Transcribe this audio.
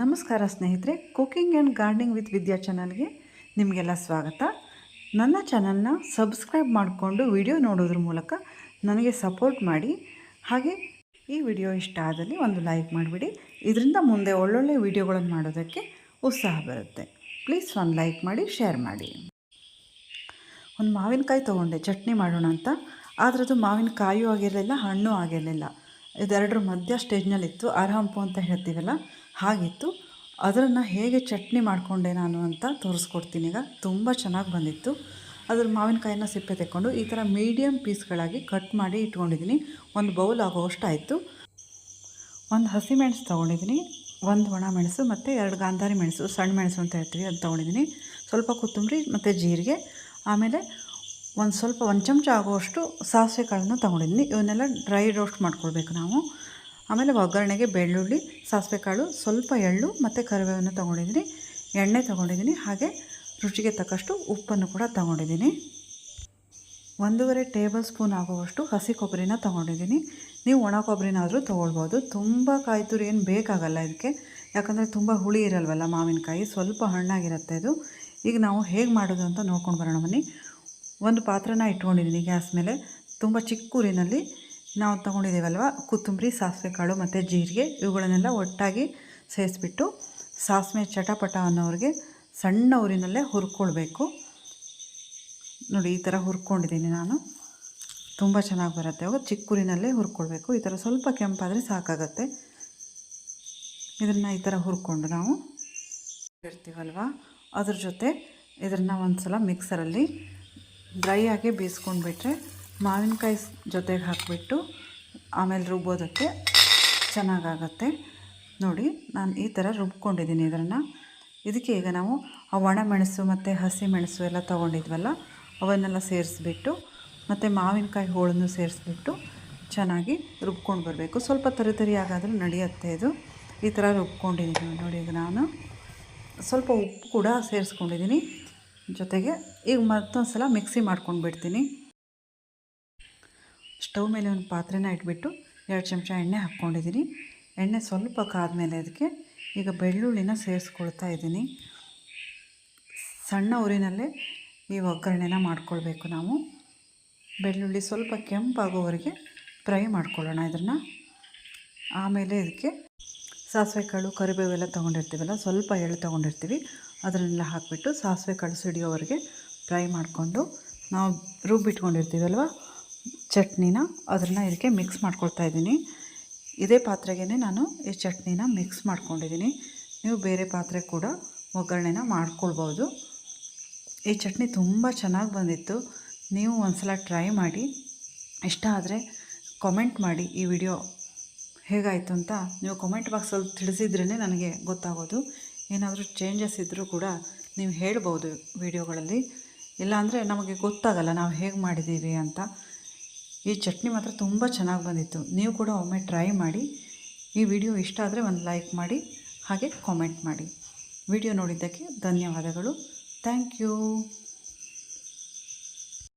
ನಮಸ್ಕಾರ ಸ್ನೇಹಿತರೆ cooking and gardening with Vidya ಚಾನಲ್ಗೆ ನಿಮಗೆಲ್ಲ ಸ್ವಾಗತ. ನನ್ನ ಚಾನಲ್ನ ಸಬ್ಸ್ಕ್ರೈಬ್ ಮಾಡಿಕೊಂಡು ವಿಡಿಯೋ ನೋಡೋದ್ರ ಮೂಲಕ ನನಗೆ ಸಪೋರ್ಟ್ ಮಾಡಿ. ಹಾಗೆ ಈ ವಿಡಿಯೋ ಇಷ್ಟ ಆದಲ್ಲಿ ಒಂದು ಲೈಕ್ ಮಾಡಿಬಿಡಿ. ಇದರಿಂದ ಮುಂದೆ ಒಳ್ಳೊಳ್ಳೆ ವಿಡಿಯೋಗಳನ್ನು ಮಾಡೋದಕ್ಕೆ ಉತ್ಸಾಹ ಬರುತ್ತೆ. ಪ್ಲೀಸ್ ಒಂದು ಲೈಕ್ ಮಾಡಿ, ಶೇರ್ ಮಾಡಿ. ಒಂದು ಮಾವಿನಕಾಯಿ ತೊಗೊಂಡೆ, ಚಟ್ನಿ ಮಾಡೋಣ ಅಂತ. ಆದರೆ ಅದು ಮಾವಿನಕಾಯೂ ಆಗಿರಲಿಲ್ಲ, ಹಣ್ಣು ಆಗಿರಲಿಲ್ಲ. ಇದೆರಡರ ಮಧ್ಯ ಸ್ಟೇಜ್ನಲ್ಲಿತ್ತು ಅರಹಂಪು ಅಂತ ಹೇಳ್ತೀವಲ್ಲ ಹಾಗಿತ್ತು. ಅದನ್ನು ಹೇಗೆ ಚಟ್ನಿ ಮಾಡಿಕೊಂಡೆ ನಾನು ಅಂತ ತೋರಿಸ್ಕೊಡ್ತೀನಿ ಈಗ. ತುಂಬ ಚೆನ್ನಾಗಿ ಬಂದಿತ್ತು. ಅದ್ರ ಮಾವಿನಕಾಯಿನ ಸಿಪ್ಪೆ ತೆಕ್ಕೊಂಡು ಈ ಥರ ಮೀಡಿಯಮ್ ಪೀಸ್ಗಳಾಗಿ ಕಟ್ ಮಾಡಿ ಇಟ್ಕೊಂಡಿದ್ದೀನಿ. ಒಂದು ಬೌಲ್ ಆಗೋಷ್ಟು ಆಯಿತು. ಒಂದು ಹಸಿಮೆಣಸು ತೊಗೊಂಡಿದ್ದೀನಿ. ಒಂದು ಒಣ ಮೆಣಸು ಮತ್ತು ಎರಡು ಗಾಂಧಾರಿ ಮೆಣಸು, ಸಣ್ಣ ಮೆಣಸು ಅಂತ ಹೇಳ್ತೀವಿ ಅದು ತೊಗೊಂಡಿದ್ದೀನಿ. ಸ್ವಲ್ಪ ಕೊತ್ತಂಬರಿ ಮತ್ತು ಜೀರಿಗೆ, ಆಮೇಲೆ ಒಂದು ಸ್ವಲ್ಪ ಒಂದು ಚಮಚ ಆಗೋಷ್ಟು ಸಾಸಿವೆ ಕಾಳನ್ನು ತೊಗೊಂಡಿದ್ದೀನಿ. ಇವನ್ನೆಲ್ಲ ಡ್ರೈ ರೋಸ್ಟ್ ಮಾಡ್ಕೊಳ್ಬೇಕು ನಾವು. ಆಮೇಲೆ ಒಗ್ಗರಣೆಗೆ ಬೆಳ್ಳುಳ್ಳಿ ಸಾಸಿವೆ ಕಾಳು ಸ್ವಲ್ಪ ಎಳ್ಳು ಮತ್ತು ಕರಿಬೇವನ್ನು ತೊಗೊಂಡಿದ್ದೀನಿ. ಎಣ್ಣೆ ತೊಗೊಂಡಿದ್ದೀನಿ. ಹಾಗೆ ರುಚಿಗೆ ತಕ್ಕಷ್ಟು ಉಪ್ಪನ್ನು ಕೂಡ ತೊಗೊಂಡಿದ್ದೀನಿ. ಒಂದೂವರೆ ಟೇಬಲ್ ಸ್ಪೂನ್ ಆಗುವಷ್ಟು ಹಸಿ ಕೊಬ್ಬರಿನ ತೊಗೊಂಡಿದ್ದೀನಿ. ನೀವು ಒಣ ಕೊಬ್ಬರಿನಾದರೂ ತೊಗೊಳ್ಬೋದು. ತುಂಬ ಕಾಯಿ ತುರಿ ಏನು ಬೇಕಾಗಲ್ಲ ಇದಕ್ಕೆ. ಯಾಕಂದರೆ ತುಂಬ ಹುಳಿ ಇರಲ್ವಲ್ಲ ಮಾವಿನಕಾಯಿ. ಸ್ವಲ್ಪ ಹಣ್ಣಾಗಿರುತ್ತೆ ಇದು. ಈಗ ನಾವು ಹೇಗೆ ಮಾಡೋದು ಅಂತ ನೋಡ್ಕೊಂಡು ಬರೋಣ ಬನ್ನಿ. ಒಂದು ಪಾತ್ರನ ಇಟ್ಕೊಂಡಿದ್ದೀನಿ ಗ್ಯಾಸ್ ಮೇಲೆ. ತುಂಬ ಚಿಕ್ಕ ಊರಿನಲ್ಲಿ ನಾವು ತೊಗೊಂಡಿದ್ದೀವಲ್ವ? ಕೊತ್ತಂಬರಿ ಸಾಸಿವೆ ಕಾಳು ಮತ್ತು ಜೀರಿಗೆ. ಇವುಗಳನ್ನೆಲ್ಲ ಒಟ್ಟಾಗಿ ಸೇರಿಸ್ಬಿಟ್ಟು ಸಾಸಿವೆ ಚಟಪಟ ಅನ್ನೋರಿಗೆ ಸಣ್ಣ ಊರಿನಲ್ಲೇ ಹುರ್ಕೊಳ್ಬೇಕು. ನೋಡಿ, ಈ ಥರ ಹುರ್ಕೊಂಡಿದ್ದೀನಿ ನಾನು. ತುಂಬ ಚೆನ್ನಾಗಿ ಬರುತ್ತೆ. ಅವು ಚಿಕ್ಕ ಊರಿನಲ್ಲೇ ಹುರ್ಕೊಳ್ಬೇಕು. ಈ ಥರ ಸ್ವಲ್ಪ ಕೆಂಪಾದರೆ ಸಾಕಾಗತ್ತೆ. ಇದನ್ನು ಈ ಥರ ಹುರ್ಕೊಂಡು ನಾವು ಇರ್ತೀವಲ್ವ? ಅದ್ರ ಜೊತೆ ಇದನ್ನು ಒಂದು ಸಲ ಮಿಕ್ಸರಲ್ಲಿ ಡ್ರೈ ಆಗಿ ಬೇಯಿಸ್ಕೊಂಡ್ಬಿಟ್ರೆ ಮಾವಿನಕಾಯಿ ಜೊತೆಗೆ ಹಾಕಿಬಿಟ್ಟು ಆಮೇಲೆ ರುಬ್ಬೋದಕ್ಕೆ ಚೆನ್ನಾಗಾಗತ್ತೆ. ನೋಡಿ, ನಾನು ಈ ಥರ ರುಬ್ಕೊಂಡಿದ್ದೀನಿ ಇದನ್ನು. ಇದಕ್ಕೆ ಈಗ ನಾವು ಆ ಒಣ ಮೆಣಸು ಮತ್ತು ಹಸಿ ಮೆಣಸು ಎಲ್ಲ ತೊಗೊಂಡಿದ್ವಲ್ಲ, ಅವನ್ನೆಲ್ಲ ಸೇರಿಸ್ಬಿಟ್ಟು ಮತ್ತು ಮಾವಿನಕಾಯಿ ಹೋಳನ್ನು ಸೇರಿಸ್ಬಿಟ್ಟು ಚೆನ್ನಾಗಿ ರುಬ್ಕೊಂಡು ಬರಬೇಕು. ಸ್ವಲ್ಪ ತರಿ ಆಗಾದರೂ ನಡೆಯುತ್ತೆ ಇದು. ಈ ಥರ ರುಬ್ಕೊಂಡಿದ್ದೀನಿ ನೋಡಿ, ಈಗ ನಾನು ಸ್ವಲ್ಪ ಉಪ್ಪು ಕೂಡ ಸೇರಿಸ್ಕೊಂಡಿದ್ದೀನಿ. ಜೊತೆಗೆ ಈಗ ಮತ್ತೊಂದು ಸಲ ಮಿಕ್ಸಿ ಮಾಡ್ಕೊಂಡು ಬಿಡ್ತೀನಿ ಸ್ಟವ್ ಮೇಲೆ ಒಂದು ಪಾತ್ರೆನ ಇಟ್ಬಿಟ್ಟು ಎರಡು ಚಮಚ ಎಣ್ಣೆ ಹಾಕ್ಕೊಂಡಿದ್ದೀನಿ. ಎಣ್ಣೆ ಸ್ವಲ್ಪ ಕಾದ್ಮೇಲೆ ಅದಕ್ಕೆ ಈಗ ಬೆಳ್ಳುಳ್ಳಿನ ಸೇರಿಸ್ಕೊಳ್ತಾ ಇದ್ದೀನಿ. ಸಣ್ಣ ಊರಿನಲ್ಲೇ ಈ ಒಗ್ಗರಣೆನ ಮಾಡ್ಕೊಳ್ಬೇಕು ನಾವು. ಬೆಳ್ಳುಳ್ಳಿ ಸ್ವಲ್ಪ ಕೆಂಪಾಗೋವರೆಗೆ ಫ್ರೈ ಮಾಡ್ಕೊಳ್ಳೋಣ ಇದನ್ನು. ಆಮೇಲೆ ಇದಕ್ಕೆ ಸಾಸಿವೆ ಕಾಳು ಕರಿಬೇವೆಲ್ಲ ತೊಗೊಂಡಿರ್ತೀವಲ್ಲ, ಸ್ವಲ್ಪ ಎಳ್ಳು ತೊಗೊಂಡಿರ್ತೀವಿ. ಅದನ್ನೆಲ್ಲ ಹಾಕಿಬಿಟ್ಟು ಸಾಸಿವೆ ಕಾಳು ಸಿಡಿಯೋವರೆಗೆ ಫ್ರೈ ಮಾಡಿಕೊಂಡು ನಾವು ರುಬ್ಬಿಟ್ಕೊಂಡಿರ್ತೀವಲ್ವ? ಚಟ್ನಿನ ಅದನ್ನು ಇದಕ್ಕೆ ಮಿಕ್ಸ್ ಮಾಡ್ಕೊಳ್ತಾ ಇದ್ದೀನಿ. ಇದೇ ಪಾತ್ರೆಗೆ ನಾನು ಈ ಚಟ್ನಿನ ಮಿಕ್ಸ್ ಮಾಡ್ಕೊಂಡಿದ್ದೀನಿ. ನೀವು ಬೇರೆ ಪಾತ್ರೆ ಕೂಡ ಒಗ್ಗರಣೆನ ಮಾಡ್ಕೊಳ್ಬೋದು. ಈ ಚಟ್ನಿ ತುಂಬ ಚೆನ್ನಾಗಿ ಬಂದಿತ್ತು. ನೀವು ಒಂದು ಸಲ ಟ್ರೈ ಮಾಡಿ. ಇಷ್ಟ ಆದರೆ ಕಾಮೆಂಟ್ ಮಾಡಿ ಈ ವಿಡಿಯೋ ಹೇಗಾಯಿತು ಅಂತ ನೀವು ಕಾಮೆಂಟ್ ಬಾಕ್ಸಲ್ಲಿ ತಿಳಿಸಿದ್ರೇ ನನಗೆ ಗೊತ್ತಾಗೋದು. ಏನಾದರೂ ಚೇಂಜಸ್ ಇದ್ದರೂ ಕೂಡ ನೀವು ಹೇಳ್ಬೋದು ವಿಡಿಯೋಗಳಲ್ಲಿ ಇಲ್ಲಾಂದರೆ ನಮಗೆ ಗೊತ್ತಾಗಲ್ಲ ನಾವು ಹೇಗೆ ಮಾಡಿದ್ದೀವಿ ಅಂತ. ಈ ಚಟ್ನಿ ಮಾತ್ರ ತುಂಬ ಚೆನ್ನಾಗಿ ಬಂದಿತ್ತು. ನೀವು ಕೂಡ ಒಮ್ಮೆ ಟ್ರೈ ಮಾಡಿ. ಈ ವಿಡಿಯೋ ಇಷ್ಟ ಆದರೆ ಒಂದು ಲೈಕ್ ಮಾಡಿ, ಹಾಗೆ ಕಾಮೆಂಟ್ ಮಾಡಿ. ವಿಡಿಯೋ ನೋಡಿದ್ದಕ್ಕೆ ಧನ್ಯವಾದಗಳು. Thank you.